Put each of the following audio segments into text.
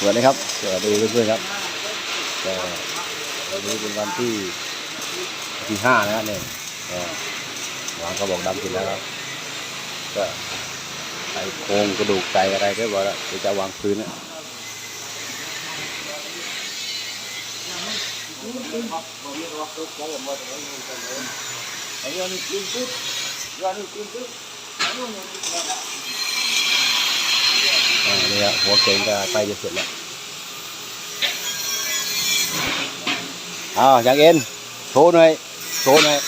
สวัสดีครับ สวัสดีเพื่อนๆครับก็วันนี้เป็นวันที่ที่ห้านะครับเนี่ยก็วางกระบอกดำกินแล้วครับก็ไอโครงกระดูกไก่อะไรเรียบอยแล้วเดี๋ยวจะวางพื้นนะอ่านี่ครับ หัวเก่งก็ใกล้จะเสร็จแล้วอ้าวอย่างเอ็นโชว์หน่อยโชว์หน่อย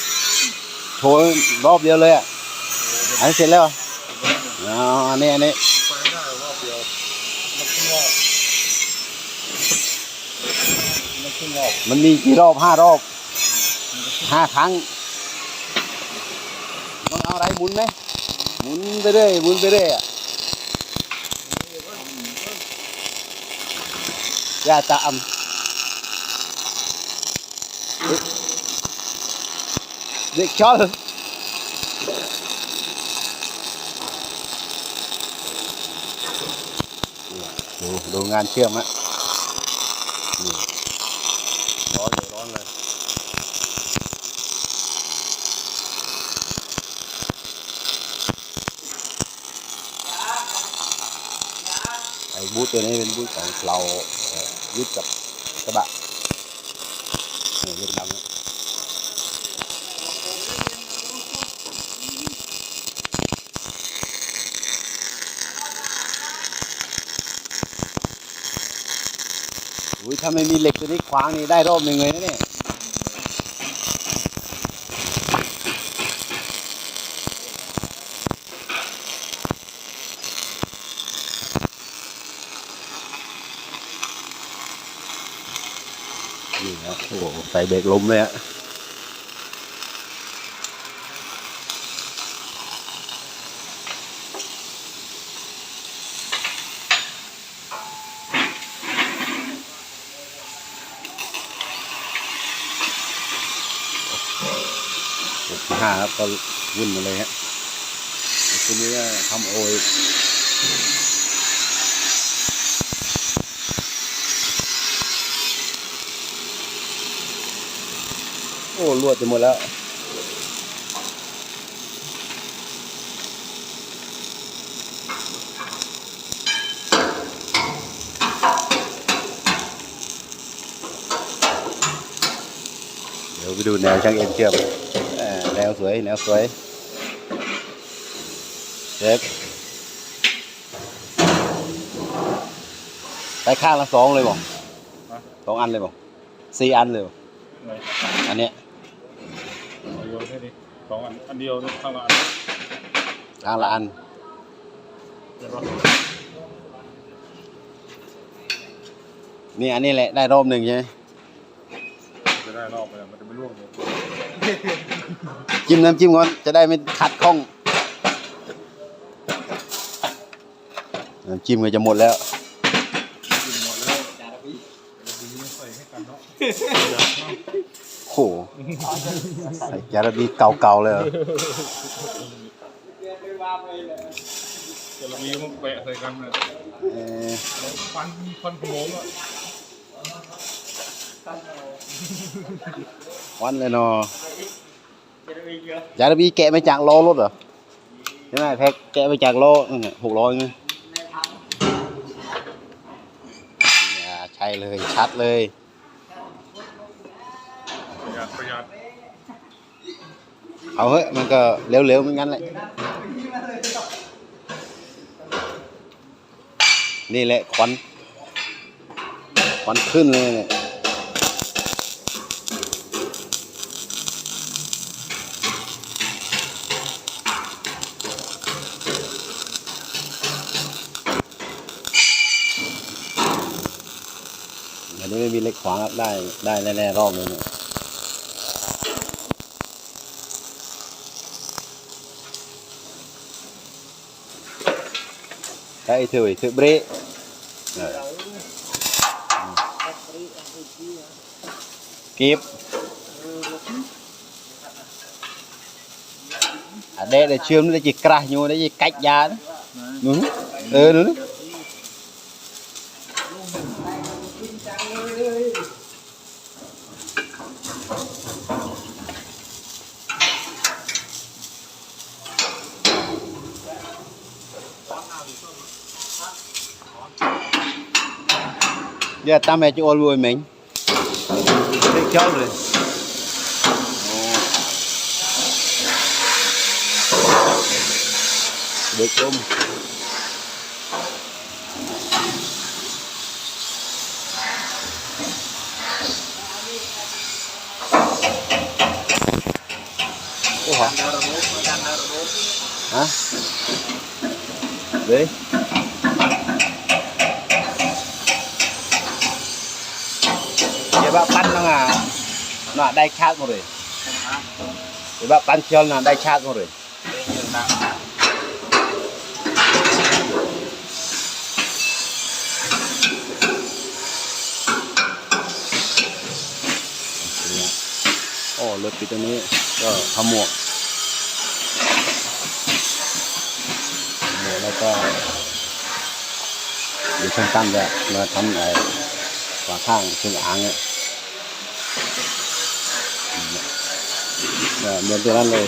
โชว์รอบเดียวเลยอะอันนี้เสร็จแล้วออ๋ออันนี้อันนี้ไปไม่ได้รอบเดียวมันขึ้นรอบมันขึ้นรอบมันมีกี่รอบห้ารอบห้าครั้งต้องเอาอะไรหมุนไหมหมุนไปเรื่อยหมุนไปเรื่อยอะ อย่าตามเด็กชอบดูดูงานเชื่อมฮะนี่ร้อนเล ยึดกับกระบะนี่ยึดดำนะอุ้ยถ้าไม่มีเหล็กตัวนี้ขวางนี่ได้รอบหนึ่งเลยนะเนี่ย นี่ ครับโอ้โหใส่เบรกลมเลยฮะห้าครับก็วุ่นมาเลยฮะทีนี้ทำโอย อ้ลวดไปหมดแล้วเดี๋ยวไปดูแนวช่างเอ็นเชื่อมแนวสวยแนวสวยเช็คไปข้างละสองเลยบอกสองอันเลยบอกสี่อันเลยบอกไหนอันเนี้ย เอาโยนแค่นี้ สองอัน อันเดียวนี่ข้างละอันข้างละอันเดี๋ยวเรานี่อันนี้แหละได้รอบหนึ่งใช่ไหมจะได้รอบไปแล้วมันจะไม่ร่วงเลยจิ้มน้ำจิ้มก่อนจะได้ไม่ขัดข้องน้ำจิ้มก็จะหมดแล้ว กินหมดแล้วจานพี่ดีไม่ใส่ให้กันเนาะโอ้โห ใส่จาระบีเก่าๆเลยเหรอจะเรามีมันแปะใส่กันเลยเอ่อฟันฟันขโมงอะวันเลยเนาะจาระบีแกะมาจากล้อรถเหรอใช่ไหมแพ็กแกะมาจากล้อนั่นน่ะหกร้อยไงอย่าใช่เลยชัดเลย ประหยัดประหยัด เอาเฮ้ยมันก็เร็วๆเหมือนกันแหละนี่แหละควันควันขึ้นเลยเนี่ยอันนี้ไม่มีเล็กขวางได้ได้แน่ๆรอบนึงเนี่ย ហើយធ្វើធ្វើប្រេកគៀបអាដេដែលជឿមនេះជាក្រាស់ញួរនេះជាកាច់យ៉ានោះអឺនោះ giờ ta mẹ cho vui mình đi chó rồi được không Ủa hả? Hả? Đi. Vậy bác bắn nó à nó đai chát một rồi. Vậy bác bắn cho nó đai chát một rồi. Ồ, lượt cái ตัวนี้ก็ขมวกขมวกแล้วก็เดี๋ยวช่างตั้มจะมาทำไอ้ฝาข้างเครื่องอ่างเนี่ย เนี่ยเหมือนตัวนั้นเลย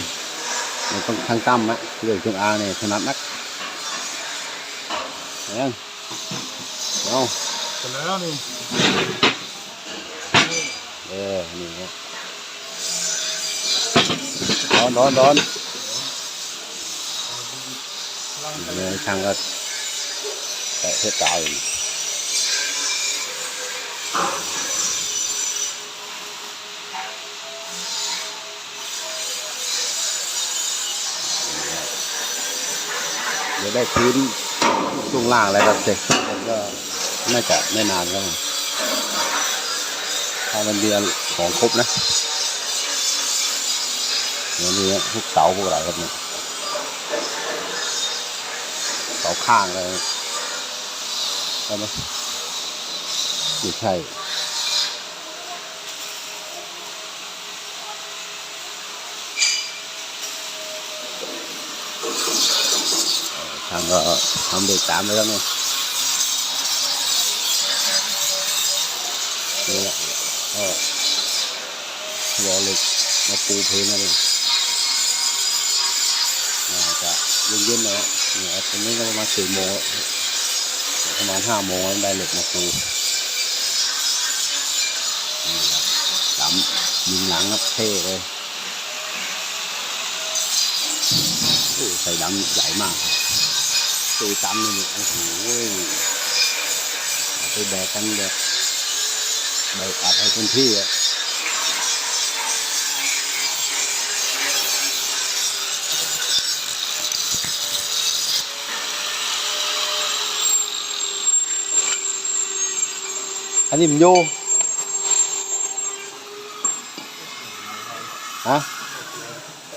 มันต้องช่างตั้มนะเรื่องเครื่องอ่างเนี่ยถนัดนักเห็นยังเอาเสร็จแล้วนี่เออนี่ฮะร้อนร้อนร้อนเนี่ยช่างก็แตะเทปกาวอยู่ ดี๋ยวได้พื้นช่วงล่างอะไรแบบเสร็จผมก็น่าจะไม่นานแล้วถ้ามันเดือนของครบนะเดี๋ยวนี้พวกเสาพวกอะไรครับเนี่ยเสาข้างอะไรใช่ไหมไม่ใช่ ทำก็ทำเด็กตามไปแล้วเนี่ยนี่แหละก็รอเหล็กมาปูเพื้นนั่นเองน่าจะเย็นๆน่อยเนี่ยตอนนี้ก็ประมาณสี่โมงประมาณห้าโมงแล้วได้เหล็กมาปูนี่ครับดำยิงหลังครับเท่เลยโอ้ใส่ดำใหญ่มาก ตีตำนี่โอ้โหไปแบกกันแบบแบกอัดให้เป็นที่อะอันนี้มันโยฮะ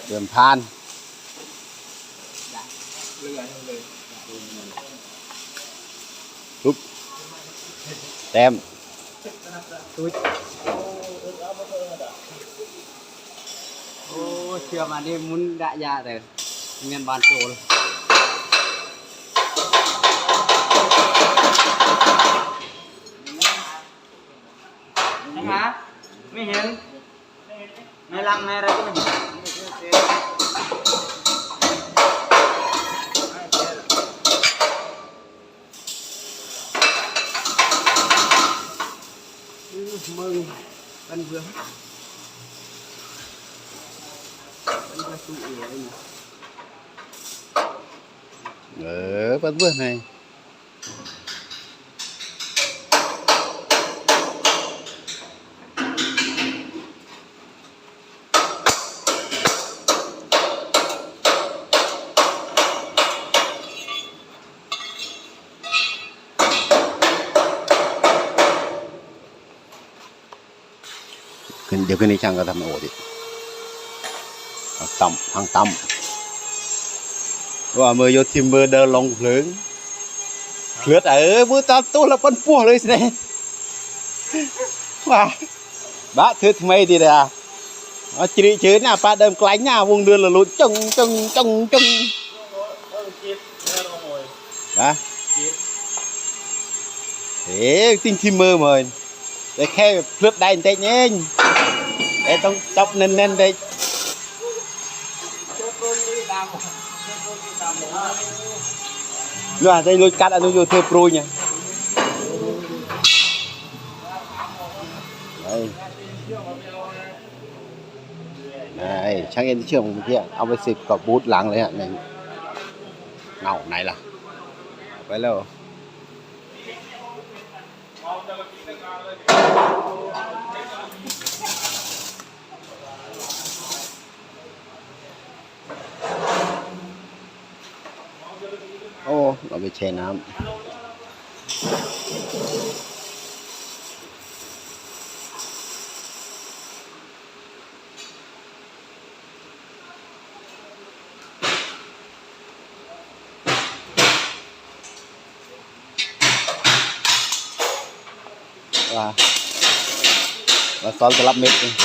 เดือมานี่มุนดะยาน บานโจลนะไม่เห็นไม่ลังไม่อะไรก็ ไม่เห็นมึงเป็ ขึ้นเดี๋ยวขึ้นในช่างก็ทำโอดิต่ำทางต่ำว่ามือโยทิมมือร์เดินลงเพลิงเคลือดเออมือตามตัวละปันปัวเลยสิเนี่ยว่าบ้าเธอทำไมดีเลยอะเอาจีชื้นน่ะป้าเดิมไกลหน้าวงเดือนละลุนจังจังจังจังนะเอ๊ะติ้งทิมมือเหมือนแต่แค่เคลือดได้แต่เต่ต้องจับแน่นๆได้เจ้าตัวนี้ดำเจ้าตัวนี้ดำว่า Lu ada lu kat anu yo te pro nya. ไอ้ช่าง เอ็นที่เชื่อมเมื่อกี้เอาไปสิบกับบูธหลังเลยฮะหนึ่งเอาไหนล่ะ ไปแล้ว โอ้เราไปแช่น้ำว่าว่าซ้อนจะรับเม็ดนี่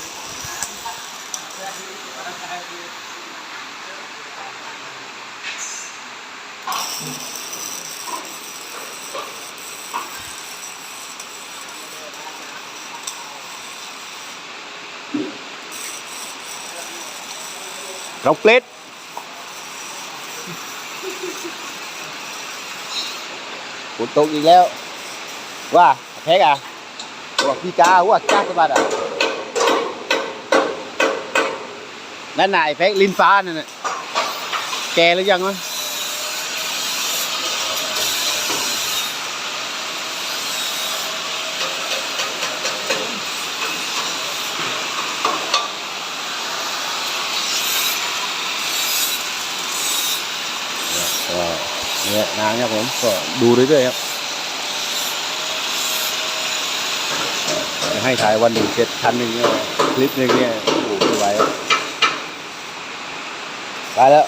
เอาเอ่อถังใส่น้ำมันให้เราลึกแล้วก็นี่เลยรุมหมดเลยน้องเปลดฝนตกอีกแล้ว ว่าแพ้กอะบอกพี่กาว่าจ้าสบัดอะนั่นนายแพ้ลินฟ้านั่นน่ะแกหรือยังวะ ก็เนี่ยนาเนี่ยผมก็ดูเรื่อยๆครับให้ถ่ายวันหนึ่งเจ็ดพันหนึ่งเนี่ยคลิปหนึ่งเนี่ยโอ้โหไม่ไหวไปแล้ว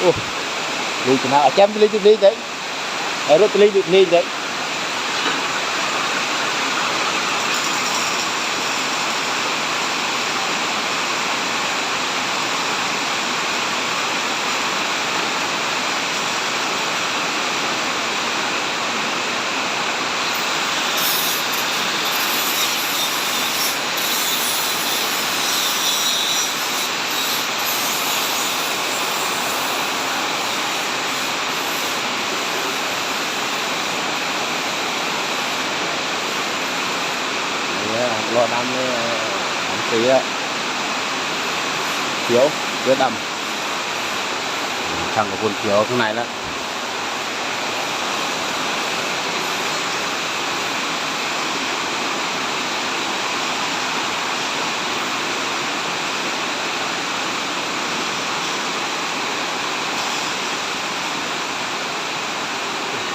โอ้ดีจังนะเอาแจมตัวเล็กตัวเล็กเด็กเอารถตัวเล็กตัวเล็กเด็ก เนี่ยรอดำเลย สามสีอะเขียวเสือดำทช่างกับคนเขียวข้างในแล้ว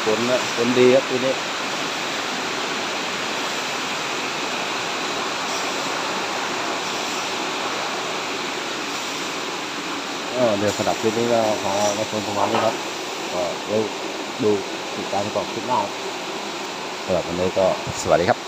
ฝนนะฝน ดี๋ยวสำหรับคลิปนี้ก็ขอรับชมประมาณนี้ครับก็เดี๋ยวดูติดตามต่อคลิปหน้าสำหรับวันนี้ก็สวัสดีครับ